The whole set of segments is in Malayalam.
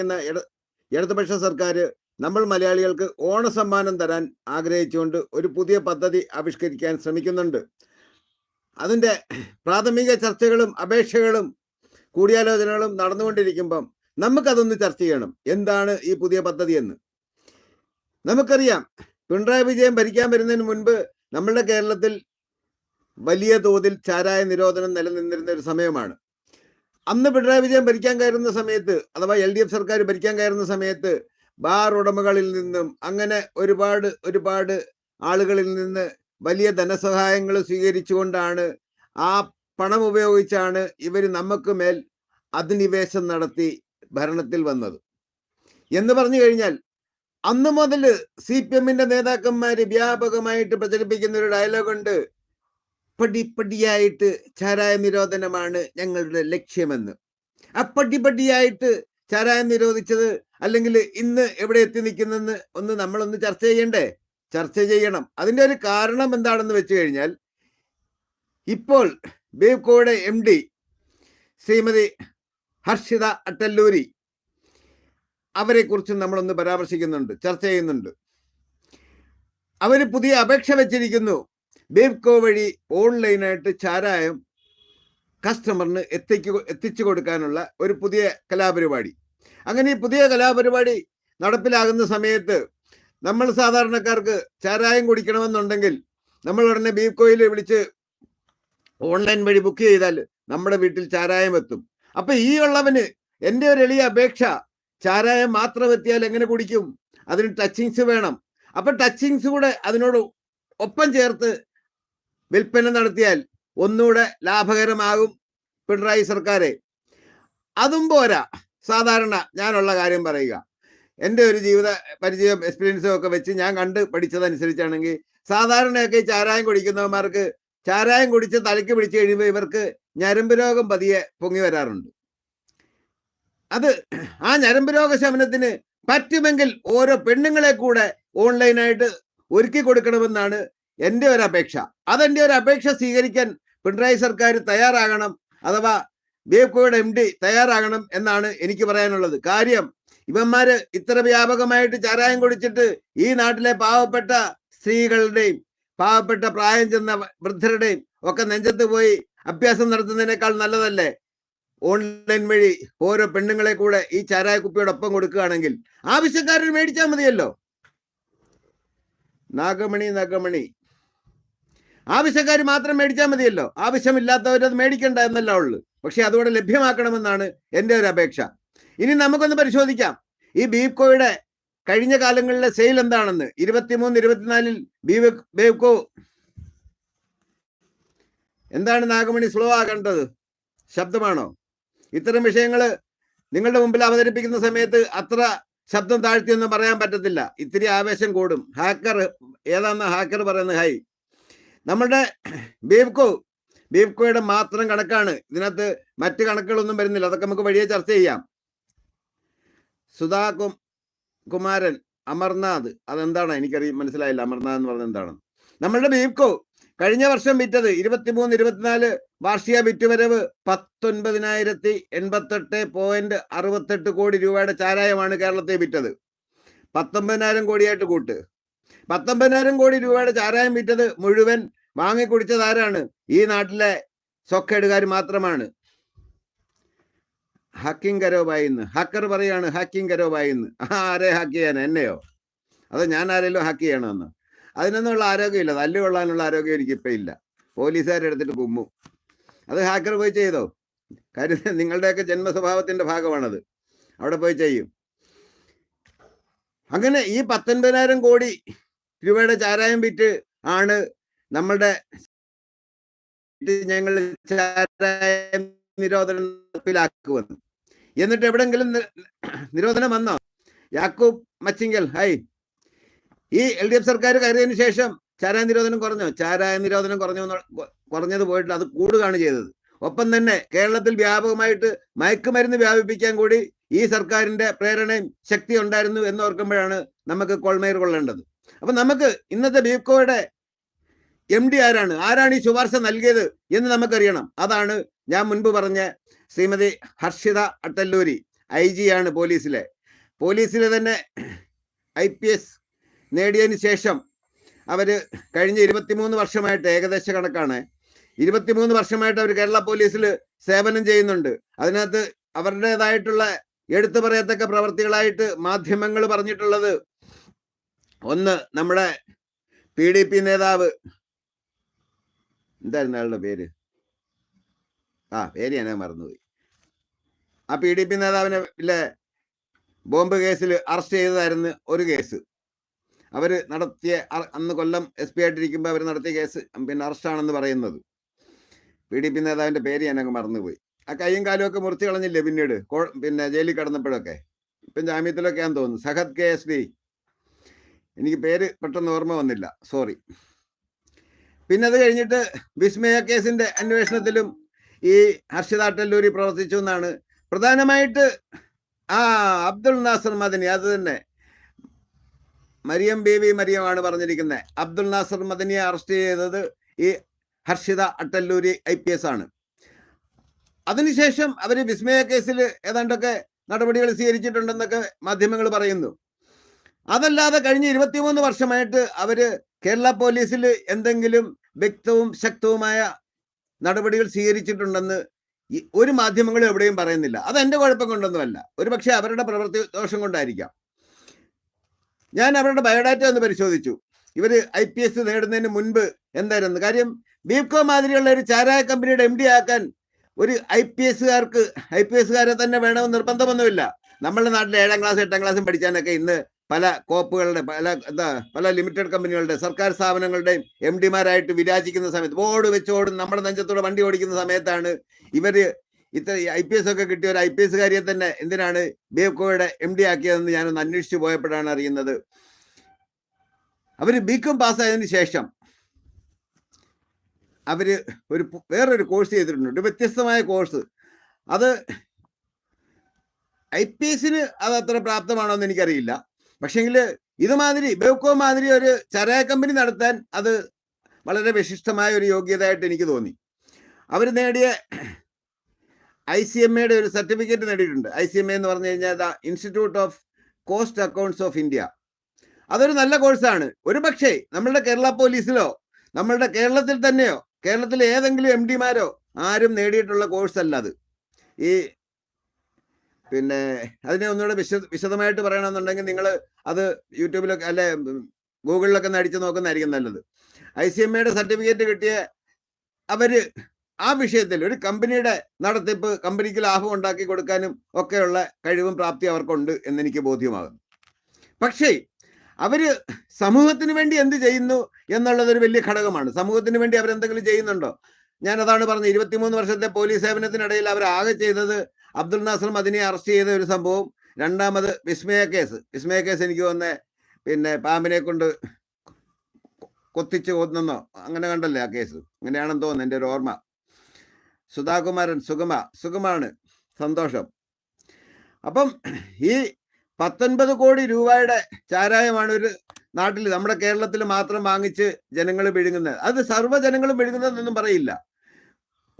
ഭരിക്കുന്ന ഇട ഇടതുപക്ഷ സർക്കാർ നമ്മൾ മലയാളികൾക്ക് ഓണസമ്മാനം തരാൻ ആഗ്രഹിച്ചുകൊണ്ട് ഒരു പുതിയ പദ്ധതി ആവിഷ്കരിക്കാൻ ശ്രമിക്കുന്നുണ്ട്. അതിന്റെ പ്രാഥമിക ചർച്ചകളും അപേക്ഷകളും കൂടിയാലോചനകളും നടന്നുകൊണ്ടിരിക്കുമ്പം നമുക്കതൊന്ന് ചർച്ച ചെയ്യണം. എന്താണ് ഈ പുതിയ പദ്ധതി എന്ന്? നമുക്കറിയാം പിണറായി വിജയൻ ഭരിക്കാൻ വരുന്നതിന് മുൻപ് നമ്മളുടെ കേരളത്തിൽ വലിയ തോതിൽ ചാരായ നിരോധനം നിലനിന്നിരുന്ന ഒരു സമയമാണ്. അന്ന് പിണറായി വിജയൻ ഭരിക്കാൻ കയറുന്ന സമയത്ത് അഥവാ എൽ ഡി എഫ് സർക്കാർ ഭരിക്കാൻ കയറുന്ന സമയത്ത് ബാർ ഉടമകളിൽ നിന്നും അങ്ങനെ ഒരുപാട് ഒരുപാട് ആളുകളിൽ നിന്ന് വലിയ ധനസഹായങ്ങൾ സ്വീകരിച്ചുകൊണ്ടാണ് ആ പണം ഉപയോഗിച്ചാണ് ഇവർ നമുക്ക് മേൽ അധിനിവേശം നടത്തി ഭരണത്തിൽ വന്നത്. എന്ന് പറഞ്ഞു കഴിഞ്ഞാൽ അന്ന് മുതൽ സി പി എമ്മിന്റെ നേതാക്കന്മാർ വ്യാപകമായിട്ട് പ്രചരിപ്പിക്കുന്ന ഒരു ഡയലോഗ് ഉണ്ട്. പടിപ്പടിയായിട്ട് ചാരായ നിരോധനമാണ് ഞങ്ങളുടെ ലക്ഷ്യമെന്ന്. അപ്പടിപ്പടിയായിട്ട് ചാരായം നിരോധിച്ചത് അല്ലെങ്കിൽ ഇന്ന് എവിടെ എത്തി നിൽക്കുന്നെന്ന് ഒന്ന് നമ്മളൊന്ന് ചർച്ച ചെയ്യണ്ടേ? ചർച്ച ചെയ്യണം. അതിന്റെ ഒരു കാരണം എന്താണെന്ന് വെച്ച് കഴിഞ്ഞാൽ ഇപ്പോൾ ബേബ്കോയുടെ എം ഡി ശ്രീമതി ഹർഷിത അട്ടല്ലൂരി അവരെക്കുറിച്ച് നമ്മളൊന്ന് പരാമർശിക്കുന്നുണ്ട് ചർച്ച ചെയ്യുന്നുണ്ട്. അവർ പുതിയ അപേക്ഷ വെച്ചിരിക്കുന്നു. ബേവ്കോ വഴി ഓൺലൈനായിട്ട് ചാരായം കസ്റ്റമറിന് എത്തിക്കു എത്തിച്ചു കൊടുക്കാനുള്ള ഒരു പുതിയ കലാപരിപാടി. അങ്ങനെ ഈ പുതിയ കലാപരിപാടി നടപ്പിലാകുന്ന സമയത്ത് നമ്മൾ സാധാരണക്കാർക്ക് ചാരായം കുടിക്കണമെന്നുണ്ടെങ്കിൽ നമ്മൾ ഉടനെ ബീബ്കോയിൽ വിളിച്ച് ഓൺലൈൻ വഴി ബുക്ക് ചെയ്താൽ നമ്മുടെ വീട്ടിൽ ചാരായം എത്തും. അപ്പൊ ഈ ഉള്ളവന് എന്റെ ഒരു എളിയ അപേക്ഷ ചാരായം മാത്രം എത്തിയാൽ എങ്ങനെ കുടിക്കും? അതിന് ടച്ചിങ്സ് വേണം. അപ്പൊ ടച്ചിങ്സ് കൂടെ അതിനോട് ഒപ്പം ചേർത്ത് വിൽപ്പന നടത്തിയാൽ ഒന്നുകൂടെ ലാഭകരമാകും പിണറായി സർക്കാരെ. അതും പോരാ. സാധാരണ ഞാനുള്ള കാര്യം പറയുക. എന്റെ ഒരു ജീവിത പരിചയം എക്സ്പീരിയൻസും ഒക്കെ വെച്ച് ഞാൻ കണ്ട് പഠിച്ചതനുസരിച്ചാണെങ്കിൽ സാധാരണയൊക്കെ ചാരായം കുടിക്കുന്നവന്മാർക്ക് ചാരായം കുടിച്ച് തലയ്ക്ക് പിടിച്ചു കഴിയുമ്പോൾ ഇവർക്ക് ഞരമ്പ് രോഗം പതിയെ പൊങ്ങി വരാറുണ്ട്. അത് ആ ഞരമ്പ് രോഗ ശമനത്തിന് പറ്റുമെങ്കിൽ ഓരോ പെണ്ണുങ്ങളെ കൂടെ ഓൺലൈനായിട്ട് ഒരുക്കി കൊടുക്കണമെന്നാണ് എന്റെ ഒരു അപേക്ഷ. അതെന്റെ ഒരു അപേക്ഷ സ്വീകരിക്കാൻ പിണറായി സർക്കാർ തയ്യാറാകണം അഥവാ ബേവ്കോയുടെ എം ഡി തയ്യാറാകണം എന്നാണ് എനിക്ക് പറയാനുള്ളത്. കാര്യം ഇവന്മാര് ഇത്ര വ്യാപകമായിട്ട് ചാരായം കുടിച്ചിട്ട് ഈ നാട്ടിലെ പാവപ്പെട്ട സ്ത്രീകളുടെയും പാവപ്പെട്ട പ്രായം ചെന്ന വൃദ്ധരുടെയും ഒക്കെ നെഞ്ചത്ത് പോയി അഭ്യാസം നടത്തുന്നതിനേക്കാൾ നല്ലതല്ലേ? ഓൺലൈൻ വഴി ഓരോ പെണ്ണുങ്ങളെ കൂടെ ഈ ചാരായ കുപ്പിയോടൊപ്പം കൊടുക്കുകയാണെങ്കിൽ ആവശ്യക്കാരൻ മേടിച്ചാൽ മതിയല്ലോ. നാഗമണി നാഗമണി. ആവശ്യക്കാർ മാത്രം മേടിച്ചാൽ മതിയല്ലോ. ആവശ്യമില്ലാത്തവരത് മേടിക്കണ്ട എന്നല്ല ഉള്ളു. പക്ഷെ അതുകൂടെ ലഭ്യമാക്കണമെന്നാണ് എന്റെ ഒരു അപേക്ഷ. ഇനി നമുക്കൊന്ന് പരിശോധിക്കാം. ഈ ബീഫ്കോയുടെ കഴിഞ്ഞ കാലങ്ങളിലെ സെയിൽ എന്താണെന്ന്? ഇരുപത്തിമൂന്ന് ഇരുപത്തിനാലിൽ ബീവ് ബേവ്കോ എന്താണ് നാഗമണി സ്ലോ ആകേണ്ടത്? ശബ്ദമാണോ? ഇത്തരം വിഷയങ്ങൾ നിങ്ങളുടെ മുമ്പിൽ അവതരിപ്പിക്കുന്ന സമയത്ത് അത്ര ശബ്ദം താഴ്ത്തിയൊന്നും പറയാൻ പറ്റത്തില്ല. ഇത്തിരി ആവേശം കൂടും. ഹാക്കർ ഏതാന്ന് ഹാക്കർ പറയുന്നത്? ഹൈ. നമ്മളുടെ ബീവ്കോ ബീവ്കോയുടെ മാത്രം കണക്കാണ്. ഇതിനകത്ത് മറ്റ് കണക്കുകളൊന്നും വരുന്നില്ല. അതൊക്കെ നമുക്ക് വഴിയെ ചർച്ച ചെയ്യാം. സുധാ കുമാരൻ അമർനാഥ്. അതെന്താണ്? എനിക്കറിയാം മനസ്സിലായില്ല. അമർനാഥ് എന്ന് പറഞ്ഞത് എന്താണ്? നമ്മളുടെ ബീവ്കോ കഴിഞ്ഞ വർഷം വിറ്റത് ഇരുപത്തിമൂന്ന് ഇരുപത്തിനാല് വാർഷിക വിറ്റുവരവ് പത്തൊൻപതിനായിരത്തി എൺപത്തെട്ട് പോയിന്റ് അറുപത്തെട്ട് കോടി രൂപയുടെ ചാരായമാണ് കേരളത്തെ വിറ്റത്. പത്തൊമ്പതിനായിരം കോടിയായിട്ട് കൂട്ട്. പത്തൊമ്പതിനായിരം കോടി രൂപയുടെ ചാരായം വിറ്റത് മുഴുവൻ വാങ്ങിക്കുടിച്ചത് ആരാണ്? ഈ നാട്ടിലെ സൊക്കേടുകാർ മാത്രമാണ്. ഹാക്കിംഗ് കരോബായിന്ന്. ഹക്കർ പറയാണ് ഹാക്കിംഗ് കരോബായിന്ന്. ആരെ ഹാക്ക് ചെയ്യാൻ? എന്നെയോ? അതോ ഞാൻ ആരെങ്കിലും ഹാക്ക് ചെയ്യണമെന്ന്? അതിനൊന്നുള്ള ആരോഗ്യമില്ല. തല്ലുകൊള്ളാനുള്ള ആരോഗ്യം എനിക്കിപ്പോൾ ഇല്ല. പോലീസുകാർ എടുത്തിട്ട് കുമ്മും അത് ഹാക്കർ പോയി ചെയ്തോ? കാര്യം നിങ്ങളുടെയൊക്കെ ജന്മസ്വഭാവത്തിന്റെ ഭാഗമാണത്. അവിടെ പോയി ചെയ്യും. അങ്ങനെ ഈ പത്തൊൻപതിനായിരം കോടി രൂപയുടെ ചാരായം വിറ്റ് ആണ് നമ്മളുടെ ഞങ്ങൾ നിരോധനം നടപ്പിലാക്കുമെന്ന് എന്നിട്ട് എവിടെങ്കിലും നിരോധനം വന്നോ? യാക്കൂബ് മച്ചിങ്കൽ ഹൈ ഈ എൽ ഡി എഫ് സർക്കാർ കയറിയതിനു ശേഷം ചാരായ നിരോധനം കുറഞ്ഞു? ചാരായ നിരോധനം കുറഞ്ഞു കുറഞ്ഞത് പോയിട്ട് അത് കൂടുകയാണ് ചെയ്തത്. ഒപ്പം തന്നെ കേരളത്തിൽ വ്യാപകമായിട്ട് മയക്കുമരുന്ന് വ്യാപിപ്പിക്കാൻ കൂടി ഈ സർക്കാരിന്റെ പ്രേരണയും ശക്തി ഉണ്ടായിരുന്നു എന്ന് ഓർക്കുമ്പോഴാണ് നമുക്ക് കൊൾമേർ കൊള്ളേണ്ടത്. അപ്പൊ നമുക്ക് ഇന്നത്തെ ബീഫ്കോയുടെ എം ഡി ആരാണ്? ആരാണ് ഈ ശുപാർശ നൽകിയത് എന്ന് നമുക്കറിയണം. അതാണ് ഞാൻ മുൻപ് പറഞ്ഞ ശ്രീമതി ഹർഷിത അട്ടല്ലൂരി ഐ ജി ആണ് പോലീസിലെ. പോലീസിലെ തന്നെ ഐ പി എസ് നേടിയതിന് ശേഷം അവർ കഴിഞ്ഞ ഇരുപത്തിമൂന്ന് വർഷമായിട്ട് ഏകദേശ കണക്കാണ്. ഇരുപത്തിമൂന്ന് വർഷമായിട്ട് അവർ കേരള പോലീസിൽ സേവനം ചെയ്യുന്നുണ്ട്. അതിനകത്ത് അവരുടേതായിട്ടുള്ള എടുത്തു പറയത്തക്ക പ്രവർത്തികളായിട്ട് മാധ്യമങ്ങൾ പറഞ്ഞിട്ടുള്ളത് ഒന്ന് നമ്മുടെ പി ഡി പി നേതാവ് എന്തായിരുന്നു അയാളുടെ പേര്? ആ പേര് ഞാൻ മറന്നുപോയി. ആ പി ഡി പി നേതാവിനെ ഇല്ലേ? ബോംബ് കേസിൽ അറസ്റ്റ് ചെയ്തതായിരുന്നു ഒരു കേസ്. അവർ നടത്തിയ അന്ന് കൊല്ലം എസ് പി ആയിട്ടിരിക്കുമ്പോൾ അവർ നടത്തിയ കേസ് പിന്നെ അറസ്റ്റാണെന്ന് പറയുന്നത്. പി ഡി പി നേതാവിന്റെ പേര് ഞാൻ അങ്ങ് മറന്നുപോയി. ആ കൈയും കാലും ഒക്കെ മുറിച്ച് കളഞ്ഞില്ലേ പിന്നീട്? പിന്നെ ജയിലിൽ കിടന്നപ്പോഴൊക്കെ? ഇപ്പം ജാമ്യത്തിലൊക്കെയാന്ന് തോന്നുന്നു. Sahad K S D. എനിക്ക് പേര് പെട്ടെന്ന് ഓർമ്മ വന്നില്ല. സോറി. പിന്നെ അത് കഴിഞ്ഞിട്ട് വിസ്മയ കേസിന്റെ അന്വേഷണത്തിലും ഈ ഹർഷിത അട്ടല്ലൂരി പ്രവർത്തിച്ചു എന്നാണ്. പ്രധാനമായിട്ട് ആ അബ്ദുൾ നാസർ മദനി അത് തന്നെ. മരിയം ബേബി മരിയമാണ് പറഞ്ഞിരിക്കുന്നത്. അബ്ദുൾ നാസർ മദനിയെ അറസ്റ്റ് ചെയ്തത് ഈ Harshitha Attaluri I P S ആണ്. അതിനുശേഷം അവർ വിസ്മയ കേസിൽ ഏതാണ്ടൊക്കെ നടപടികൾ സ്വീകരിച്ചിട്ടുണ്ടെന്നൊക്കെ മാധ്യമങ്ങൾ പറയുന്നു. അതല്ലാതെ കഴിഞ്ഞ ഇരുപത്തിമൂന്ന് വർഷമായിട്ട് അവർ കേരള പോലീസിൽ എന്തെങ്കിലും വ്യക്തവും ശക്തവുമായ നടപടികൾ സ്വീകരിച്ചിട്ടുണ്ടെന്ന് ഒരു മാധ്യമങ്ങളും എവിടെയും പറയുന്നില്ല. അത് എന്റെ കുഴപ്പം കൊണ്ടൊന്നുമല്ല. ഒരു പക്ഷെ അവരുടെ പ്രവൃത്തി ദോഷം കൊണ്ടായിരിക്കാം. ഞാൻ അവരുടെ ബയോഡാറ്റ ഒന്ന് പരിശോധിച്ചു. ഇവർ ഐ പി എസ് നേടുന്നതിന് മുൻപ് എന്തായിരുന്നു? കാര്യം ബീപ്കോ മാതിരിയുള്ള ഒരു ചാരായ കമ്പനിയുടെ എം ഡി ആക്കാൻ ഒരു ഐ പി എസ്സുകാർക്ക് ഐ പി എസ്സുകാരെ തന്നെ വേണമെന്ന് നിർബന്ധമൊന്നുമില്ല. നമ്മുടെ നാട്ടിൽ ഏഴാം ക്ലാസ് എട്ടാം ക്ലാസ്സും പഠിച്ചാനൊക്കെ ഇന്ന് പല കോപ്പുകളുടെ പല എന്താ പല ലിമിറ്റഡ് കമ്പനികളുടെ സർക്കാർ സ്ഥാപനങ്ങളുടെയും എം ഡിമാരായിട്ട് വിരാജിക്കുന്ന സമയത്ത് ബോർഡ് വെച്ച് ഓടും നമ്മുടെ നെഞ്ചത്തോടെ വണ്ടി ഓടിക്കുന്ന സമയത്താണ് ഇവർ ഇത്ര ഐ പി എസ് ഒക്കെ കിട്ടിയ ഒരു ഐ പി എസ്കാരിയെ തന്നെ എന്തിനാണ് ബേക്കോയുടെ എം ഡി ആക്കിയതെന്ന് ഞാനൊന്ന് അന്വേഷിച്ചു പോയപ്പോഴാണ് അറിയുന്നത്. അവർ ബികോം പാസ്സായതിനു ശേഷം അവർ ഒരു വേറൊരു കോഴ്സ് ചെയ്തിട്ടുണ്ട് ഒരു വ്യത്യസ്തമായ കോഴ്സ്. അത് ഐ പി എസിന് അത് അത്ര പ്രാപ്തമാണോ എന്ന് എനിക്കറിയില്ല. പക്ഷെങ്കിൽ ഇതുമാതിരി ബെവ്കോ മാതിരി ഒരു ചെറിയ കമ്പനി നടത്താൻ അത് വളരെ വിശിഷ്ടമായ ഒരു യോഗ്യതയായിട്ട് എനിക്ക് തോന്നി. അവർ നേടിയ ഐ സി എം എയുടെ ഒരു സർട്ടിഫിക്കറ്റ് നേടിയിട്ടുണ്ട്. ഐ സി എം എ എന്ന് പറഞ്ഞു കഴിഞ്ഞാൽ the institute of cost accounts of India. അതൊരു നല്ല കോഴ്സാണ്. ഒരു പക്ഷേ നമ്മളുടെ കേരള പോലീസിലോ നമ്മളുടെ കേരളത്തിൽ തന്നെയോ കേരളത്തിലെ ഏതെങ്കിലും എം ഡിമാരോ ആരും നേടിയിട്ടുള്ള കോഴ്സല്ല അത്. ഈ പിന്നെ അതിനെ ഒന്നുകൂടെ വിശ വിശദമായിട്ട് പറയണമെന്നുണ്ടെങ്കിൽ നിങ്ങൾ അത് യൂട്യൂബിലൊക്കെ അല്ലെ ഗൂഗിളിലൊക്കെ ഒന്ന് അടിച്ചു നോക്കുന്നതായിരിക്കും നല്ലത്. ഐ സി എം എയുടെ സർട്ടിഫിക്കറ്റ് കിട്ടിയ അവർ ആ വിഷയത്തിൽ ഒരു കമ്പനിയുടെ നടത്തിപ്പ് കമ്പനിക്ക് ലാഭം ഉണ്ടാക്കി കൊടുക്കാനും ഒക്കെയുള്ള കഴിവും പ്രാപ്തി അവർക്കുണ്ട് എന്നെനിക്ക് ബോധ്യമാകുന്നു. പക്ഷേ അവർ സമൂഹത്തിന് വേണ്ടി എന്ത് ചെയ്യുന്നു എന്നുള്ളത് ഒരു വലിയ ഘടകമാണ്. സമൂഹത്തിന് വേണ്ടി അവരെന്തെങ്കിലും ചെയ്യുന്നുണ്ടോ? ഞാൻ അതാണ് പറഞ്ഞത് ഇരുപത്തിമൂന്ന് വർഷത്തെ പോലീസ് സേവനത്തിനിടയിൽ അവർ ആകെ ചെയ്തത് അബ്ദുൽ നാസർ മദിനെ അറസ്റ്റ് ചെയ്ത ഒരു സംഭവം. രണ്ടാമത് വിസ്മയ കേസ്. വിസ്മയ കേസ് എനിക്ക് തോന്നുന്നത് പിന്നെ പാമ്പിനെ കൊണ്ട് കൊത്തിച്ച് കൊന്നെന്നോ? അങ്ങനെ കണ്ടല്ലേ ആ കേസ്? അങ്ങനെയാണെന്ന് തോന്നുന്നു എന്റെ ഒരു ഓർമ്മ. സുധാകുമാരൻ സുഗമ. സുഗമാണ്. സന്തോഷം. അപ്പം ഈ പത്തൊൻപത് കോടി രൂപയുടെ ചാരായമാണ് ഒരു നാട്ടിൽ നമ്മുടെ കേരളത്തിൽ മാത്രം വാങ്ങിച്ച് ജനങ്ങൾ വിഴുങ്ങുന്നത് അത് സർവ ജനങ്ങളും വിഴുങ്ങുന്നതെന്നൊന്നും പറയില്ല.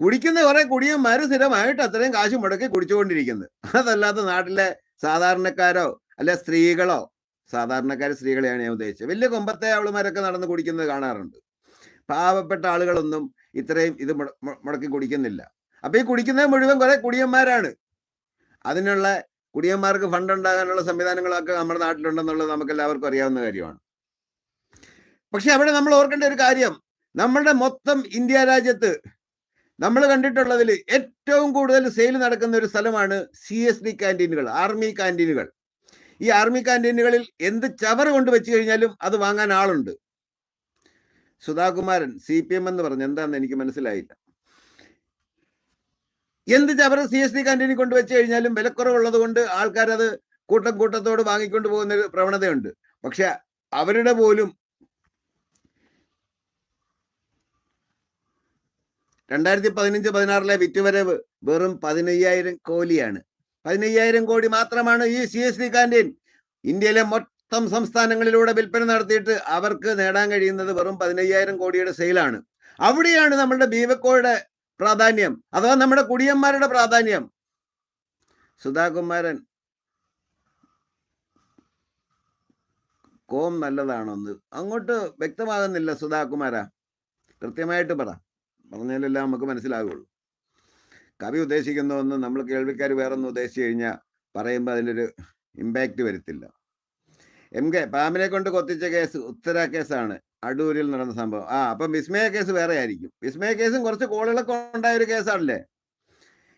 കുടിക്കുന്ന കുറെ കുടിയന്മാർ സ്ഥിരമായിട്ട് അത്രയും കാശ് മുടക്കി കുടിച്ചുകൊണ്ടിരിക്കുന്നത് അതല്ലാത്ത നാട്ടിലെ സാധാരണക്കാരോ അല്ലെ സ്ത്രീകളോ സാധാരണക്കാർ സ്ത്രീകളെയാണ് ഞാൻ ഉദ്ദേശിച്ചത്. വലിയ കൊമ്പത്തെ അവളുമാരൊക്കെ നടന്ന് കുടിക്കുന്നത് കാണാറുണ്ട്. പാവപ്പെട്ട ആളുകളൊന്നും ഇത്രയും ഇത് മുടക്കി കുടിക്കുന്നില്ല. അപ്പൊ ഈ കുടിക്കുന്നത് മുഴുവൻ കുറെ കുടിയന്മാരാണ്. അതിനുള്ള കുടിയന്മാർക്ക് ഫണ്ട് ഉണ്ടാകാനുള്ള സംവിധാനങ്ങളൊക്കെ നമ്മുടെ നാട്ടിലുണ്ടെന്നുള്ളത് നമുക്ക് എല്ലാവർക്കും അറിയാവുന്ന കാര്യമാണ്. പക്ഷെ അവിടെ നമ്മൾ ഓർക്കേണ്ട ഒരു കാര്യം. നമ്മളുടെ മൊത്തം ഇന്ത്യ രാജ്യത്ത് നമ്മൾ കണ്ടിട്ടുള്ളതിൽ ഏറ്റവും കൂടുതൽ സെയിൽ നടക്കുന്ന ഒരു സ്ഥലമാണ് സി എസ് ഡി ക്യാന്റീനുകൾ ആർമി ക്യാന്റീനുകൾ ഈ ആർമി ക്യാന്റീനുകളിൽ എന്ത് ചവർ കൊണ്ട് വെച്ച് കഴിഞ്ഞാലും അത് വാങ്ങാൻ ആളുണ്ട്. സുധാകുമാരൻ സി പി എം എന്ന് പറഞ്ഞു എന്താന്ന് എനിക്ക് മനസ്സിലായില്ല. എന്ത് ചവർ സി എസ് ഡി ക്യാന്റീനിൽ കൊണ്ട് വെച്ച് കഴിഞ്ഞാലും വിലക്കുറവുള്ളത് കൊണ്ട് ആൾക്കാരത് കൂട്ടം കൂട്ടത്തോട് വാങ്ങിക്കൊണ്ട് പോകുന്ന ഒരു പ്രവണതയുണ്ട്. പക്ഷെ അവരുടെ പോലും രണ്ടായിരത്തി പതിനഞ്ച് പതിനാറിലെ വിറ്റുവരവ് വെറും പതിനയ്യായിരം കോലിയാണ്. പതിനയ്യായിരം കോടി മാത്രമാണ് ഈ സി എസ് കാന്റീൻ ഇന്ത്യയിലെ മൊത്തം സംസ്ഥാനങ്ങളിലൂടെ വിൽപ്പന നടത്തിയിട്ട് അവർക്ക് നേടാൻ കഴിയുന്നത് വെറും പതിനയ്യായിരം കോടിയുടെ സെയിലാണ്. അവിടെയാണ് നമ്മളുടെ ബീവക്കോയുടെ പ്രാധാന്യം അഥവാ നമ്മുടെ കുടിയന്മാരുടെ പ്രാധാന്യം. സുധാകുമാരൻ കോം നല്ലതാണോ എന്ന് അങ്ങോട്ട് വ്യക്തമാകുന്നില്ല സുധാകുമാര. കൃത്യമായിട്ട് പറ. പറഞ്ഞാലെല്ലാം നമുക്ക് മനസ്സിലാകുള്ളൂ കവി ഉദ്ദേശിക്കുന്ന ഒന്ന് നമ്മൾ കേൾവിക്കാർ വേറൊന്നും ഉദ്ദേശിച്ചു കഴിഞ്ഞാൽ പറയുമ്പോൾ അതിലൊരു ഇമ്പാക്റ്റ് വരുത്തില്ല. എം കെ പാമ്പിനെ കൊണ്ട് കൊത്തിച്ച കേസ് ഉത്തര കേസാണ്. അടൂരിൽ നടന്ന സംഭവം. ആ അപ്പം വിസ്മയ കേസ് വേറെ ആയിരിക്കും വിസ്മയ കേസും കുറച്ച് കോളുകളൊക്കെ ഉണ്ടായ ഒരു കേസാണല്ലേ?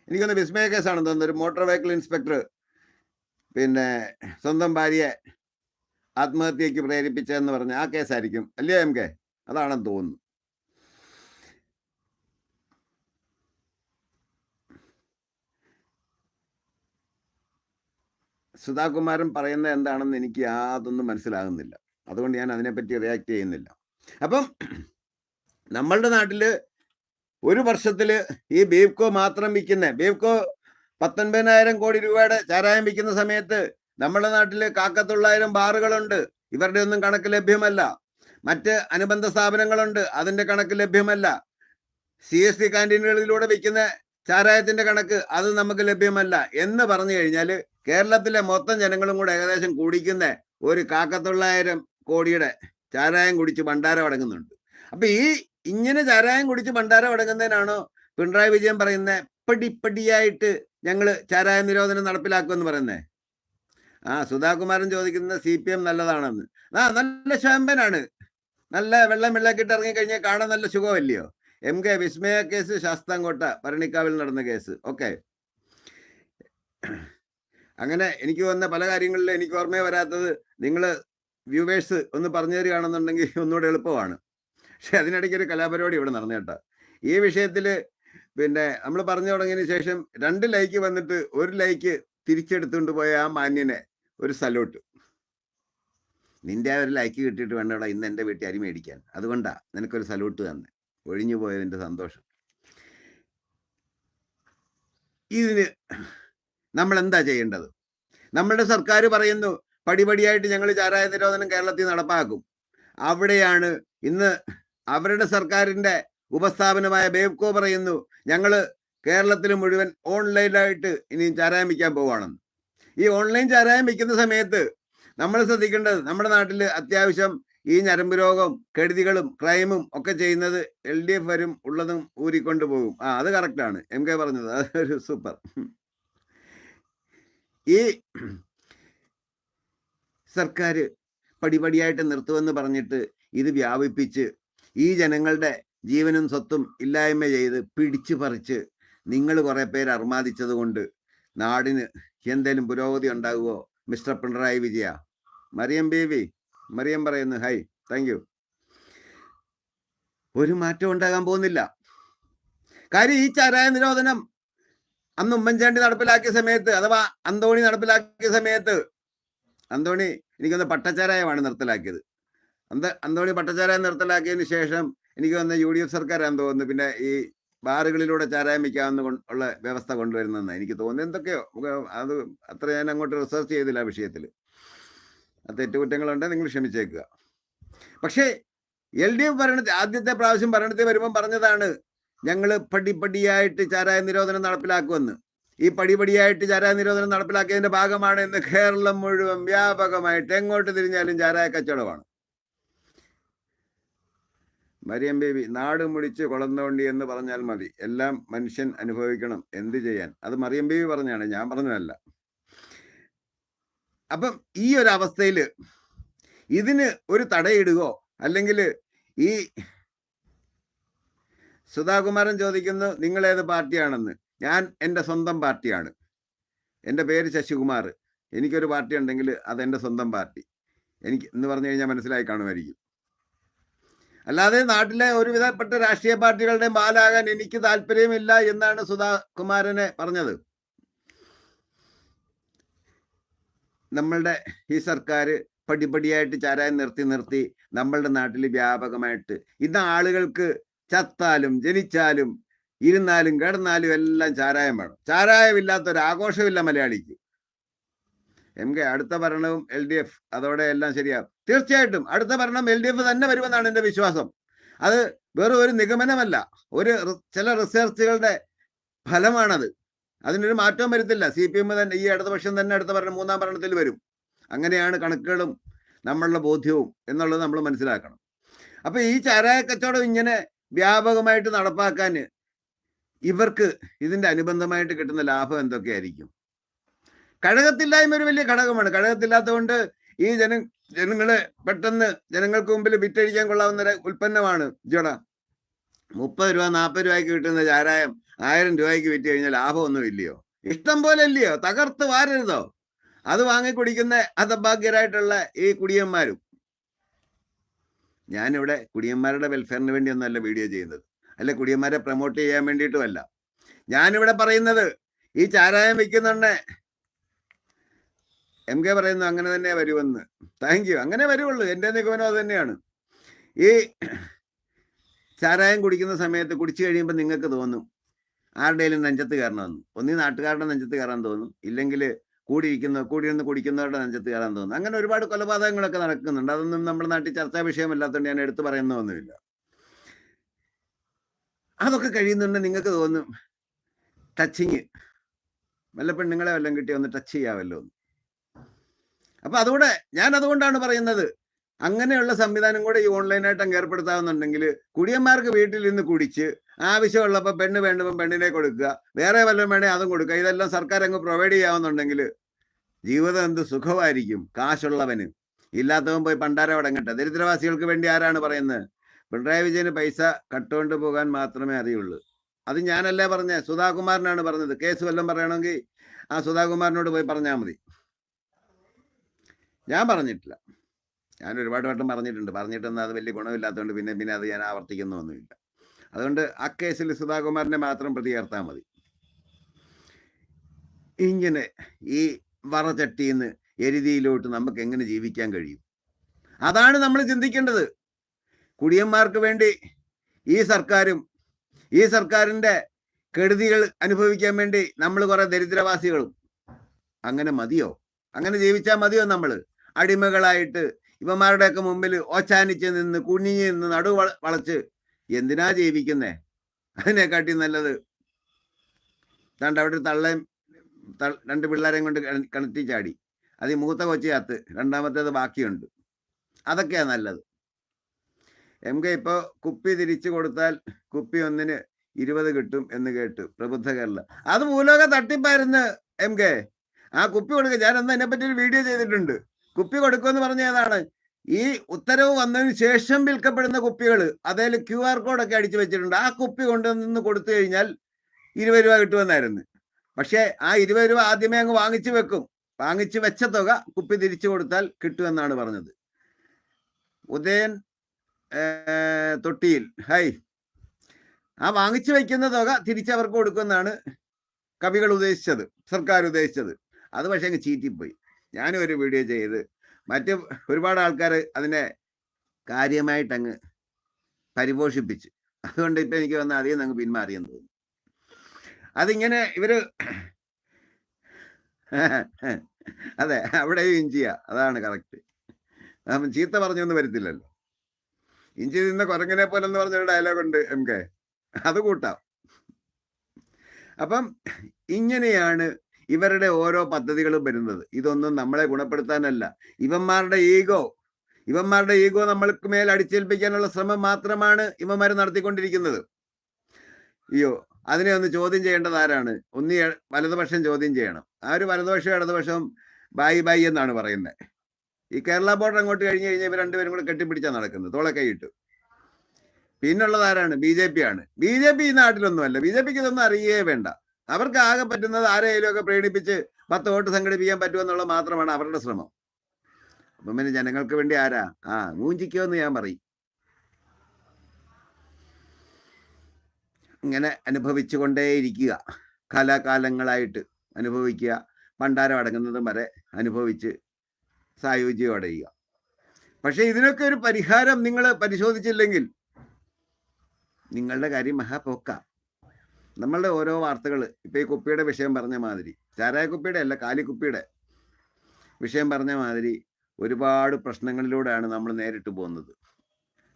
എനിക്കൊന്ന് വിസ്മയ കേസാണെന്ന് തോന്നുന്നു. ഒരു മോട്ടോർ വെഹിക്കിൾ ഇൻസ്പെക്ടർ പിന്നെ സ്വന്തം ഭാര്യയെ ആത്മഹത്യക്ക് പ്രേരിപ്പിച്ചതെന്ന് പറഞ്ഞ ആ കേസായിരിക്കും. അല്ലേ എം കെ അതാണെന്ന് തോന്നുന്നു. സുധാകുമാരൻ പറയുന്നത് എന്താണെന്ന് എനിക്ക് യാതൊന്നും മനസ്സിലാകുന്നില്ല. അതുകൊണ്ട് ഞാൻ അതിനെപ്പറ്റി റിയാക്ട് ചെയ്യുന്നില്ല. അപ്പം നമ്മളുടെ നാട്ടിൽ ഒരു വർഷത്തിൽ ഈ ബീഫ്കോ മാത്രം വിൽക്കുന്ന ബീഫ്കോ പത്തൊൻപതിനായിരം കോടി രൂപയുടെ ചാരായം വിൽക്കുന്ന സമയത്ത് നമ്മുടെ നാട്ടിൽ കാക്കത്തൊള്ളായിരം ബാറുകളുണ്ട്. ഇവരുടെ ഒന്നും കണക്ക് ലഭ്യമല്ല. മറ്റ് അനുബന്ധ സ്ഥാപനങ്ങളുണ്ട് അതിന്റെ കണക്ക് ലഭ്യമല്ല. സി എസ് ടി ക്യാന്റീനുകളിലൂടെ വിൽക്കുന്ന ചാരായത്തിന്റെ കണക്ക് അത് നമുക്ക് ലഭ്യമല്ല എന്ന് പറഞ്ഞു കഴിഞ്ഞാൽ കേരളത്തിലെ മൊത്തം ജനങ്ങളും കൂടെ ഏകദേശം കുടിക്കുന്ന ഒരു കാക്കത്തൊള്ളായിരം കോടിയുടെ ചാരായം കുടിച്ച് ഭണ്ഡാരം അടങ്ങുന്നുണ്ട്. അപ്പൊ ഈ ഇങ്ങനെ ചാരായം കുടിച്ച് ഭണ്ഡാരം അടങ്ങുന്നതിനാണോ പിണറായി വിജയൻ പറയുന്ന പടിപ്പടിയായിട്ട് ഞങ്ങൾ ചാരായ നിരോധനം നടപ്പിലാക്കുമെന്ന് പറയുന്നേ? ആ സുധാകുമാരൻ ചോദിക്കുന്ന സി പി എം നല്ലതാണെന്ന്. ആ നല്ല ശാമ്പനാണ്. നല്ല വെള്ളം വെള്ളക്കിട്ട് ഇറങ്ങി കഴിഞ്ഞാൽ കാണാൻ നല്ല സുഖമല്ലയോ? M K Vismaya case Sasthamkotta ഭരണിക്കാവിൽ നടന്ന കേസ്. ഓക്കെ. അങ്ങനെ എനിക്ക് വന്ന പല കാര്യങ്ങളിലും എനിക്ക് ഓർമ്മ വരാത്തത് നിങ്ങൾ വ്യൂവേഴ്സ് ഒന്ന് പറഞ്ഞു തരികയാണെന്നുണ്ടെങ്കിൽ ഒന്നുകൂടെ എളുപ്പമാണ്. പക്ഷെ അതിനിടയ്ക്ക് ഒരു കലാപരിപാടി ഇവിടെ നടന്നു കേട്ടോ. ഈ വിഷയത്തിൽ പിന്നെ നമ്മൾ പറഞ്ഞു തുടങ്ങിയതിന് ശേഷം രണ്ട് ലൈക്ക് വന്നിട്ട് ഒരു ലൈക്ക് തിരിച്ചെടുത്തുകൊണ്ട് പോയ ആ മാന്യനെ ഒരു സല്യൂട്ട്. നിന്റെ ആ ഒരു ലൈക്ക് കിട്ടിയിട്ട് വേണ്ടടാ ഇന്ന് എന്റെ വീട്ടിൽ അരി മേടിക്കാൻ. അതുകൊണ്ടാ നിനക്കൊരു സലൂട്ട് തന്നെ. ഒഴിഞ്ഞു പോയതിന്റെ സന്തോഷം. ഇതിന് നമ്മൾ എന്താ ചെയ്യേണ്ടത്? നമ്മളുടെ സർക്കാർ പറയുന്നു പടിപടിയായിട്ട് ഞങ്ങൾ ചാരായ നിരോധനം കേരളത്തിൽ നടപ്പാക്കും. അവിടെയാണ് ഇന്ന് അവരുടെ സർക്കാരിന്റെ ഉപസ്ഥാപനമായ ബേബ്കോ പറയുന്നു ഞങ്ങൾ കേരളത്തിൽ മുഴുവൻ ഓൺലൈനായിട്ട് ഇനി ചാരായം വയ്ക്കാൻ പോവുകയാണെന്ന്. ഈ ഓൺലൈൻ ചാരായം വയ്ക്കുന്ന സമയത്ത് നമ്മൾ ശ്രദ്ധിക്കേണ്ടത് നമ്മുടെ നാട്ടിൽ അത്യാവശ്യം ഈ ഞരമ്പ് രോഗം കെടുതികളും ക്രൈമും ഒക്കെ ചെയ്യുന്നത് എൽ ഡി എഫ് വരും ഉള്ളതും ഊരിക്കൊണ്ട് പോകും. ആ അത് കറക്റ്റാണ്. എം കെ പറഞ്ഞത്. അതൊരു സൂപ്പർ. ഈ സർക്കാർ പടിപടിയായിട്ട് നിർത്തുമെന്ന് പറഞ്ഞിട്ട് ഇത് വ്യാപിപ്പിച്ച് ഈ ജനങ്ങളുടെ ജീവനും സ്വത്തും ഇല്ലായ്മ ചെയ്ത് പിടിച്ചു പറിച്ച് നിങ്ങൾ കുറേ പേര് അർമാദിച്ചത് കൊണ്ട് നാടിന് എന്തേലും പുരോഗതി ഉണ്ടാകുമോ മിസ്റ്റർ പിണറായി വിജയ? മറിയം ബേബി മറിയം പറയുന്നു ഹൈ താങ്ക് ഒരു മാറ്റം ഉണ്ടാകാൻ പോകുന്നില്ല. കാര്യം ഈ ചാരായ നിരോധനം അന്ന് ഉമ്മൻചാണ്ടി നടപ്പിലാക്കിയ സമയത്ത് അഥവാ അന്തോണി നടപ്പിലാക്കിയ സമയത്ത് അന്തോണി എനിക്കൊന്ന് പട്ടച്ചാരായമാണ് നിർത്തലാക്കിയത്. അന്ത അന്തോണി പട്ടച്ചാരായം നിർത്തലാക്കിയതിന് ശേഷം എനിക്ക് വന്ന യു ഡി എഫ് സർക്കാരാണെന്ന് തോന്നുന്നു. പിന്നെ ഈ ബാറുകളിലൂടെ ചാരായം വയ്ക്കാവുന്ന ഉള്ള വ്യവസ്ഥ കൊണ്ടുവരുന്നതെന്ന് എനിക്ക് തോന്നുന്നു എന്തൊക്കെയോ അത് അത്ര ഞാൻ അങ്ങോട്ട് റിസർച്ച് ചെയ്തില്ല ആ വിഷയത്തിൽ തെറ്റുകുറ്റങ്ങളുണ്ട് നിങ്ങൾ ക്ഷമിച്ചേക്കുക. പക്ഷേ എൽ ഡി എഫ് ഭരണത്തിൽ ആദ്യത്തെ പ്രാവശ്യം ഭരണത്തിൽ വരുമ്പം പറഞ്ഞതാണ് ഞങ്ങൾ പടിപടിയായിട്ട് ചാരായ നിരോധനം നടപ്പിലാക്കുമെന്ന്. ഈ പടിപടിയായിട്ട് ചാരായ നിരോധനം നടപ്പിലാക്കിയതിന്റെ ഭാഗമാണ് ഇന്ന് കേരളം മുഴുവൻ വ്യാപകമായിട്ട് എങ്ങോട്ട് തിരിഞ്ഞാലും ചാരായ കച്ചവടമാണ്. മരിയം ബേബി നാട് മുടിച്ച് കൊളന്തോണ്ടി എന്ന് പറഞ്ഞാൽ മതി. എല്ലാം മനുഷ്യൻ അനുഭവിക്കണം എന്ത് ചെയ്യാൻ. അത് മറിയം ബേബി പറഞ്ഞാണ് ഞാൻ പറഞ്ഞതല്ല. അപ്പം ഈ ഒരു അവസ്ഥയിൽ ഇതിന് ഒരു തടയിടുകയോ അല്ലെങ്കിൽ ഈ സുധാകുമാരൻ ചോദിക്കുന്നു നിങ്ങൾ ഏത് പാർട്ടിയാണെന്ന്? ഞാൻ എന്റെ സ്വന്തം പാർട്ടിയാണ്. എന്റെ പേര് ശശികുമാർ. എനിക്കൊരു പാർട്ടി ഉണ്ടെങ്കിൽ അതെന്റെ സ്വന്തം പാർട്ടി. എനിക്ക് എന്ന് പറഞ്ഞു കഴിഞ്ഞാൽ മനസ്സിലായി കാണുമായിരിക്കും. അല്ലാതെ നാട്ടിലെ ഒരുവിധപ്പെട്ട രാഷ്ട്രീയ പാർട്ടികളുടെ ബാലാകാൻ എനിക്ക് താല്പര്യമില്ല എന്നാണ് സുധാകുമാരനെ പറഞ്ഞത്. നമ്മളുടെ ഈ സർക്കാർ പടിപടിയായിട്ട് ചാരായം നിർത്തി നിർത്തി നമ്മളുടെ നാട്ടിൽ വ്യാപകമായിട്ട് ഇന്ന് ആളുകൾക്ക് ചത്താലും ജനിച്ചാലും ഇരുന്നാലും കിടന്നാലും എല്ലാം ചാരായം വേണം. ചാരായമില്ലാത്ത ഒരു ആഘോഷമില്ല മലയാളിക്ക്. എം കെ അടുത്ത ഭരണവും എൽ ഡി എഫ് അതോടെ എല്ലാം ശരിയാകും തീർച്ചയായിട്ടും അടുത്ത ഭരണം എൽ ഡി എഫ് തന്നെ വരുമെന്നാണ് എന്റെ വിശ്വാസം. അത് വെറും ഒരു നിഗമനമല്ല. ഒരു ചില റിസർച്ചുകളുടെ ഫലമാണത്. അതിനൊരു മാറ്റവും വരുത്തില്ല. സി പി എം തന്നെ ഈ അടുത്ത പക്ഷം തന്നെ അടുത്ത ഭരണം മൂന്നാം ഭരണത്തിൽ വരും. അങ്ങനെയാണ് കണക്കുകളും നമ്മളുടെ ബോധ്യവും എന്നുള്ളത് നമ്മൾ മനസ്സിലാക്കണം. അപ്പൊ ഈ ചാരായ കച്ചവടം ഇങ്ങനെ വ്യാപകമായിട്ട് നടപ്പാക്കാൻ ഇവർക്ക് ഇതിന്റെ അനുബന്ധമായിട്ട് കിട്ടുന്ന ലാഭം എന്തൊക്കെയായിരിക്കും? കഴകത്തില്ലായ്മ ഒരു വലിയ ഘടകമാണ്. കഴകത്തില്ലാത്തതുകൊണ്ട് ഈ ജന ജനങ്ങൾ പെട്ടെന്ന് ജനങ്ങൾക്ക് മുമ്പിൽ വിറ്റഴിക്കാൻ കൊള്ളാവുന്ന ഒരു ഉൽപ്പന്നമാണ് ജോട മുപ്പത് രൂപ നാൽപ്പത് രൂപയ്ക്ക് കിട്ടുന്ന ചാരായം ആയിരം രൂപയ്ക്ക് വിറ്റ് കഴിഞ്ഞാൽ ലാഭമൊന്നും ഇല്ലയോ? ഇഷ്ടം പോലെ ഇല്ലയോ? തകർത്ത് വാരരുതോ? അത് വാങ്ങി കുടിക്കുന്ന അതഭാഗ്യരായിട്ടുള്ള ഈ കുടിയന്മാരും ഞാനിവിടെ കുടിയന്മാരുടെ വെൽഫെയറിന് വേണ്ടി ഒന്നല്ല വീഡിയോ ചെയ്യുന്നത്. അല്ല കുടിയന്മാരെ പ്രൊമോട്ട് ചെയ്യാൻ വേണ്ടിയിട്ടുമല്ല. ഞാനിവിടെ പറയുന്നത് ഈ ചാരായം വയ്ക്കുന്നുണ്ട് എം കെ പറയുന്നു അങ്ങനെ തന്നെ വരുമെന്ന്. താങ്ക് യു അങ്ങനെ വരുവുള്ളൂ. എന്റെ നിഗമനം അത് തന്നെയാണ്. ഈ ചാരായം കുടിക്കുന്ന സമയത്ത് കുടിച്ചു കഴിയുമ്പോൾ നിങ്ങൾക്ക് തോന്നും ആരുടെയും നെഞ്ചത്ത് കയറണമെന്ന് ഒന്നീ നാട്ടുകാരുടെ നെഞ്ചത്ത് കയറാൻ തോന്നും. ഇല്ലെങ്കിൽ കൂടിയിരിക്കുന്ന കൂടിയിരുന്ന് കുടിക്കുന്നവരുടെ നെഞ്ചത്ത് കയറാൻ തോന്നുന്നു. അങ്ങനെ ഒരുപാട് കൊലപാതകങ്ങളൊക്കെ നടക്കുന്നുണ്ട്. അതൊന്നും നമ്മുടെ നാട്ടിൽ ചർച്ചാ വിഷയമല്ലാത്തതുകൊണ്ട് ഞാൻ എടുത്തു പറയുന്നൊന്നുമില്ല അതൊക്കെ കഴിയുന്നുണ്ട് നിങ്ങൾക്ക് തോന്നും. ടച്ചിങ്. വല്ല പെണ്ണുങ്ങളെ വല്ലതും കിട്ടി ഒന്ന് ടച്ച് ചെയ്യാമല്ലോ അപ്പൊ അതുകൂടെ ഞാൻ അതുകൊണ്ടാണ് പറയുന്നത്. അങ്ങനെയുള്ള സംവിധാനം കൂടെ ഈ ഓൺലൈനായിട്ട് അങ്ങ് ഏർപ്പെടുത്താവുന്നുണ്ടെങ്കിൽ കുടിയന്മാർക്ക് വീട്ടിൽ നിന്ന് കുടിച്ച് ആവശ്യമുള്ളപ്പോൾ പെണ്ണ് വേണ്ടുമ്പോൾ പെണ്ണിനെ കൊടുക്കുക. വേറെ വല്ലതും വേണേൽ അതും കൊടുക്കുക. ഇതെല്ലാം സർക്കാർ അങ്ങ് പ്രൊവൈഡ് ചെയ്യാവുന്നുണ്ടെങ്കിൽ ജീവിതം എന്ത് സുഖമായിരിക്കും? കാശുള്ളവന്. ഇല്ലാത്തവൻ പോയി പണ്ടാരം അടങ്ങട്ടെ. ദരിദ്രവാസികൾക്ക് വേണ്ടി ആരാണ് പറയുന്നത്? പിണറായി വിജയന് പൈസ കട്ടുകൊണ്ട് പോകാൻ മാത്രമേ അറിയുള്ളൂ. അത് ഞാനല്ലേ പറഞ്ഞേ? സുധാകുമാരനാണ് പറഞ്ഞത്. കേസ് വല്ലതും പറയണമെങ്കിൽ ആ സുധാകുമാരനോട് പോയി പറഞ്ഞാൽ മതി. ഞാൻ പറഞ്ഞിട്ടില്ല. ഞാൻ ഒരുപാട് വട്ടം പറഞ്ഞിട്ടുണ്ട്. പറഞ്ഞിട്ടൊന്നും അത് വലിയ ഗുണമില്ലാത്തതുകൊണ്ട് പിന്നെ പിന്നെ അത് ഞാൻ ആവർത്തിക്കുന്നൊന്നുമില്ല. അതുകൊണ്ട് ആ കേസിൽ സുധാകുമാറിനെ മാത്രം പ്രതി ചേർത്താൽ മതി. ഇങ്ങനെ ഈ വറചട്ടിയിൽ നിന്ന് എരുതിയിലോട്ട് നമുക്ക് എങ്ങനെ ജീവിക്കാൻ കഴിയും? അതാണ് നമ്മൾ ചിന്തിക്കേണ്ടത്. കുടിയന്മാർക്ക് വേണ്ടി ഈ സർക്കാരും ഈ സർക്കാരിന്റെ കെടുതികൾ അനുഭവിക്കാൻ വേണ്ടി നമ്മൾ കുറെ ദരിദ്രവാസികളും. അങ്ങനെ മതിയോ? അങ്ങനെ ജീവിച്ചാൽ മതിയോ നമ്മൾ? അടിമകളായിട്ട് ഇവന്മാരുടെയൊക്കെ മുമ്പിൽ ഓച്ചാനിച്ച് നിന്ന് കുനിഞ്ഞ് നിന്ന് നടു വളച്ച്. എന്തിനാ ജീവിക്കുന്നേ? അതിനെക്കാട്ടി നല്ലത്. തണ്ട് അവിടെ തള്ളയും രണ്ട് പിള്ളേരെയും കൊണ്ട് കിണ- കിണറ്റി ചാടി. അത് മൂത്ത കൊച്ചിയകത്ത് രണ്ടാമത്തേത് ബാക്കിയുണ്ട്. അതൊക്കെയാ നല്ലത്. എം കെ ഇപ്പോൾ കുപ്പി തിരിച്ചു കൊടുത്താൽ കുപ്പി ഒന്നിന് ഇരുപത് കിട്ടും എന്ന് കേട്ടു പ്രബുദ്ധ കേരള. അത് മൂലമൊക്കെ തട്ടിപ്പായിരുന്നു എം കെ. ആ കുപ്പി കൊടുക്കുക ഞാൻ അന്ന് അതിനെപ്പറ്റി ഒരു വീഡിയോ ചെയ്തിട്ടുണ്ട്. കുപ്പി കൊടുക്കുമെന്ന് പറഞ്ഞ ഏതാണ്? ഈ ഉത്തരവ് വന്നതിന് ശേഷം വിൽക്കപ്പെടുന്ന കുപ്പികൾ അതായത് ക്യു ആർ കോഡൊക്കെ അടിച്ചു വെച്ചിട്ടുണ്ട്. ആ കുപ്പി കൊണ്ടുവന്ന് കൊടുത്തു കഴിഞ്ഞാൽ ഇരുപത് രൂപ കിട്ടുമെന്നായിരുന്നു. പക്ഷേ ആ ഇരുപത് രൂപ ആദ്യമേ അങ്ങ് വാങ്ങിച്ചു വെക്കും. വാങ്ങിച്ചു വെച്ച തുക കുപ്പി തിരിച്ചു കൊടുത്താൽ കിട്ടുമെന്നാണ് പറഞ്ഞത്. ഉദയൻ തൊട്ടിയിൽ ഹൈ. ആ വാങ്ങിച്ചു വെക്കുന്ന തുക തിരിച്ചവർക്ക് കൊടുക്കുമെന്നാണ് കവികൾ ഉദ്ദേശിച്ചത് സർക്കാർ ഉദ്ദേശിച്ചത്. അത് പക്ഷേ അങ്ങ് ചീറ്റിപ്പോയി. ഞാനും ഒരു വീഡിയോ ചെയ്ത് മറ്റ് ഒരുപാട് ആൾക്കാർ അതിനെ കാര്യമായിട്ട് അങ്ങ് പരിപോഷിപ്പിച്ചു. അതുകൊണ്ട് ഇപ്പൊ എനിക്ക് വന്ന അധികം അങ്ങ് പിന്മാറിയെന്ന് തോന്നുന്നു. അതിങ്ങനെ ഇവർ അതെ അവിടെയും ഇഞ്ചിയ. അതാണ് കറക്റ്റ് ചീത്ത പറഞ്ഞൊന്നും വരത്തില്ലല്ലോ. ഇഞ്ചി നിന്ന് കുരങ്ങനെ പോലെ എന്ന് പറഞ്ഞൊരു ഡയലോഗ് ഉണ്ട് എം കെ അത് കൂട്ടാം. അപ്പം ഇങ്ങനെയാണ് ഇവരുടെ ഓരോ പദ്ധതികളും വരുന്നത്. ഇതൊന്നും നമ്മളെ ഗുണപ്പെടുത്താനല്ല. ഇവന്മാരുടെ ഈഗോ. ഇവന്മാരുടെ ഈഗോ നമ്മൾക്ക് മേൽ അടിച്ചേൽപ്പിക്കാനുള്ള ശ്രമം മാത്രമാണ് ഇവന്മാർ നടത്തിക്കൊണ്ടിരിക്കുന്നത്. അയ്യോ അതിനെ ഒന്ന് ചോദ്യം ചെയ്യേണ്ടത് ആരാണ്? ഒന്ന് വലതുപക്ഷം ചോദ്യം ചെയ്യണം. ആ ഒരു വലതുപക്ഷം ഇടതുപക്ഷം ബായി ബായി എന്നാണ് പറയുന്നത്. ഈ കേരള ബോർഡർ അങ്ങോട്ട് കഴിഞ്ഞ് കഴിഞ്ഞാൽ ഇവർ രണ്ടുപേരും കൂടെ കെട്ടിപ്പിടിച്ചാണ് നടക്കുന്നത്. തോളെ കൈയിട്ട് പിന്നുള്ളത് ആരാണ്? ബി ജെ പി ആണ്. ബി ജെ പി ഈ നാട്ടിലൊന്നുമല്ല. ബി ജെ പിക്ക് ഇതൊന്നും അറിയേ വേണ്ട. അവർക്ക് ആകെ പറ്റുന്നത് ആരെയും ഒക്കെ പ്രേരിപ്പിച്ച് പത്ത് വോട്ട് സംഘടിപ്പിക്കാൻ പറ്റുമെന്നുള്ളത് മാത്രമാണ് അവരുടെ ശ്രമം. അപ്പം പിന്നെ ജനങ്ങൾക്ക് വേണ്ടി ആരാ? ആ മൂഞ്ചിക്കോ എന്ന് ഞാൻ പറയും. ഇങ്ങനെ അനുഭവിച്ചുകൊണ്ടേയിരിക്കുക. കൊണ്ടേയിരിക്കുക കാലാകാലങ്ങളായിട്ട് അനുഭവിക്കുക. പണ്ടാരം അടങ്ങുന്നതും വരെ അനുഭവിച്ച് സായുജ്യോടെ ചെയ്യുക. പക്ഷെ ഇതിനൊക്കെ ഒരു പരിഹാരം നിങ്ങൾ പരിശോധിച്ചില്ലെങ്കിൽ നിങ്ങളുടെ കാര്യം മഹാപോക്ക. നമ്മളുടെ ഓരോ വാർത്തകൾ ഇപ്പം ഈ കുപ്പിയുടെ വിഷയം പറഞ്ഞ മാതിരി ചാരായ കുപ്പിയുടെ അല്ല കാലിക്കുപ്പിയുടെ വിഷയം പറഞ്ഞ മാതിരി ഒരുപാട് പ്രശ്നങ്ങളിലൂടെയാണ് നമ്മൾ നേരിട്ട് പോകുന്നത്.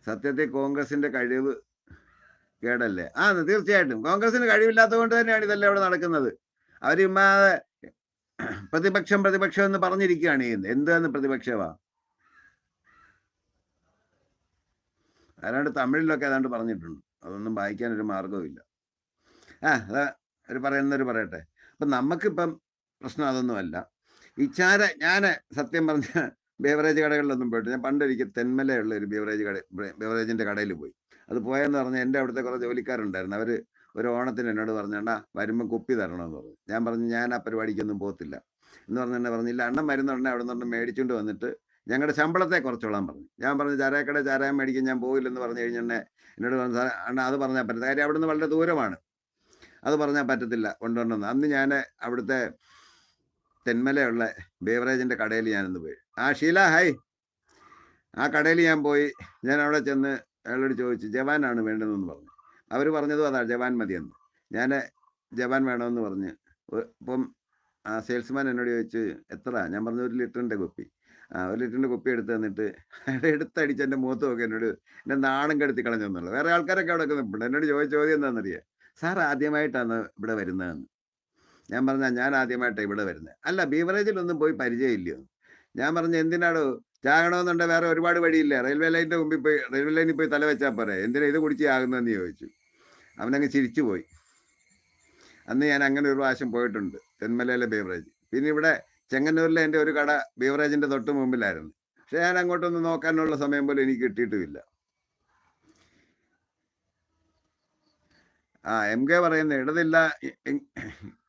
സത്യത്തിൽ കോൺഗ്രസിന്റെ കഴിവ് കേടല്ലേ? ആ തീർച്ചയായിട്ടും. കോൺഗ്രസിന് കഴിവില്ലാത്തത് കൊണ്ട് തന്നെയാണ് ഇതെല്ലാം ഇവിടെ നടക്കുന്നത്. അവർ പ്രതിപക്ഷം പ്രതിപക്ഷം എന്ന് പറഞ്ഞിരിക്കുകയാണ് ചെയ്യുന്നത്. എന്താന്ന് പ്രതിപക്ഷമാ അതാണ്ട് തമിഴിലൊക്കെ ഏതാണ്ട് പറഞ്ഞിട്ടുണ്ട്. അതൊന്നും വായിക്കാൻ ഒരു മാർഗവുമില്ല ആ അതാ ഒരു പറയുന്നവർ പറയട്ടെ. അപ്പം നമുക്കിപ്പം പ്രശ്നം അതൊന്നുമല്ല. ഇച്ചാര ചാര ഞാൻ സത്യം പറഞ്ഞ ബേവറേജ് കടകളിലൊന്നും പോയിട്ട് ഞാൻ പണ്ടൊരിക്കൽ തെന്മലയുള്ള ഒരു ബേവറേജ് കട ബേവറേജിന്റെ കടയിൽ പോയി. അത് പോയെന്ന് പറഞ്ഞാൽ എന്റെ അവിടുത്തെ കുറേ ജോലിക്കാരുണ്ടായിരുന്നു. അവർ ഒരു ഓണത്തിന് എന്നോട് പറഞ്ഞാ വരുമ്പോൾ കുപ്പി തരണമെന്ന് പറഞ്ഞു. ഞാൻ പറഞ്ഞു ഞാൻ ആ പരിപാടിക്കൊന്നും പോകത്തില്ല. എന്ന് പറഞ്ഞ എന്നെ പറഞ്ഞില്ല അണ്ണൻ മരുന്നുണ്ടെ അവിടെ നിന്ന് മേടിച്ചുകൊണ്ട് വന്നിട്ട് ഞങ്ങളുടെ ശമ്പളത്തെ കുറച്ചോളാൻ പറഞ്ഞു. ഞാൻ പറഞ്ഞു ചാരക്കട ചാരായം മേടിക്കാൻ ഞാൻ പോകില്ലെന്ന് പറഞ്ഞു കഴിഞ്ഞെന്നെ എന്നോട് പറഞ്ഞു "സാറേ, അണ്ണാ അത് പറഞ്ഞാൽ പറ്റും കാര്യം അവിടെ നിന്ന് വളരെ ദൂരമാണ്. അത് പറഞ്ഞാൽ പറ്റത്തില്ല. കൊണ്ടുവരണമെന്ന് അന്ന് ഞാൻ അവിടുത്തെ തെന്മലയുള്ള ബേവറേജിന്റെ കടയിൽ ഞാനൊന്ന് പോയി. ആ ഷീല ഹൈ. ആ കടയിൽ ഞാൻ പോയി. ഞാൻ അവിടെ ചെന്ന് അയാളോട് ചോദിച്ചു ജവാനാണ് വേണ്ടതെന്ന് പറഞ്ഞു. അവർ പറഞ്ഞതും അതാണ് ജവാൻ മതിയെന്ന്. ഞാൻ ജവാൻ വേണമെന്ന് പറഞ്ഞ്. ഇപ്പം ആ സെയിൽസ്മാൻ എന്നോട് ചോദിച്ചു എത്ര ഞാൻ പറഞ്ഞു ഒരു ലിറ്ററിന്റെ കുപ്പി. ആ ഒരു ലിറ്ററിന്റെ കുപ്പി എടുത്ത് തന്നിട്ട് അയാൾ എടുത്തടിച്ച് എന്റെ മുഖത്ത് നോക്കി എന്നോട് എന്റെ നാണം കെടുത്തി കളഞ്ഞു കളഞ്ഞെന്നുള്ളു വേറെ ആൾക്കാരൊക്കെ അവിടെ നിൽപ്പുണ്ട് എന്നോട് ചോദിച്ച ചോദ്യം എന്താണെന്നറിയാം? സാർ ആദ്യമായിട്ടാണ് ഇവിടെ വരുന്നതെന്ന്. ഞാൻ പറഞ്ഞ ഞാൻ ആദ്യമായിട്ടാണ് ഇവിടെ വരുന്നത് അല്ല ബീവറേജിലൊന്നും പോയി പരിചയമില്ലയോ ഞാൻ പറഞ്ഞ എന്തിനാടോ? ചാകണമെന്നുണ്ടെ വേറെ ഒരുപാട് വഴിയില്ല? റെയിൽവേ ലൈനിന്റെ മുമ്പിൽ പോയി റെയിൽവേ ലൈനിൽ പോയി തല വെച്ചാൽ പോരെ? എന്തിനാ ഇത് കുടിച്ച് ആകുന്നതെന്ന് ചോദിച്ചു. അവനങ്ങ് ചിരിച്ചു പോയി. അന്ന് ഞാൻ അങ്ങനെ ഒരു പ്രാവശ്യം പോയിട്ടുണ്ട് തെന്മലയിലെ ബീവറേജ്. പിന്നെ ഇവിടെ ചെങ്ങന്നൂരിലെ എന്റെ ഒരു കട ബീവറേജിന്റെ തൊട്ട് മുമ്പിലായിരുന്നു. പക്ഷെ ഞാൻ അങ്ങോട്ടൊന്നും നോക്കാനുള്ള സമയം പോലും എനിക്ക് കിട്ടിയിട്ടുമില്ല. ആ എം കെ പറയുന്ന ഇടതില്ല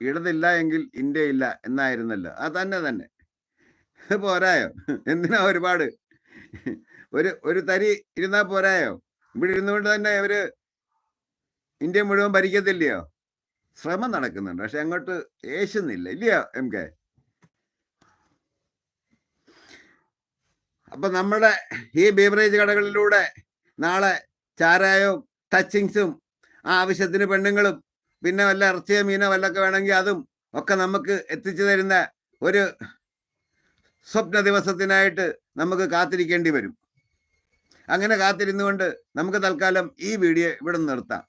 ഇടതില്ല എങ്കിൽ ഇന്ത്യ ഇല്ല എന്നായിരുന്നല്ലോ. ആ തന്നെ തന്നെ. പോരായോ? എന്തിനാ ഒരുപാട്? ഒരു ഒരു തരി ഇരുന്നാ പോരായോ? ഇവിടെ ഇരുന്നുകൊണ്ട് തന്നെ അവർ ഇന്ത്യ മുഴുവൻ ഭരിക്കത്തില്ലയോ? ശ്രമം നടക്കുന്നുണ്ട് പക്ഷെ അങ്ങോട്ട് ഏശുന്നില്ല ഇല്ലയോ എം കെ? അപ്പൊ നമ്മുടെ ഈ ബീവറേജ് കടകളിലൂടെ നാളെ ചാരായവും ടച്ചിങ്സും ആവശ്യത്തിന് പെണ്ണുങ്ങളും പിന്നെ വല്ല ഇറച്ചിയോ മീനോ വല്ലൊക്കെ വേണമെങ്കിൽ അതും ഒക്കെ നമുക്ക് എത്തിച്ചു തരുന്ന ഒരു സ്വപ്ന ദിവസത്തിനായിട്ട് നമുക്ക് കാത്തിരിക്കേണ്ടി വരും. അങ്ങനെ കാത്തിരുന്നുകൊണ്ട് നമുക്ക് തൽക്കാലം ഈ വീഡിയോ ഇവിടെ നിർത്താം.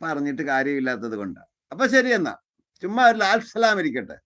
പറഞ്ഞിട്ട് കാര്യമില്ലാത്തത് കൊണ്ടാണ് അപ്പൊ ശരി എന്നാ. ചുമ്മാ ഒരു ലാൽ സലാം ഇരിക്കട്ടെ.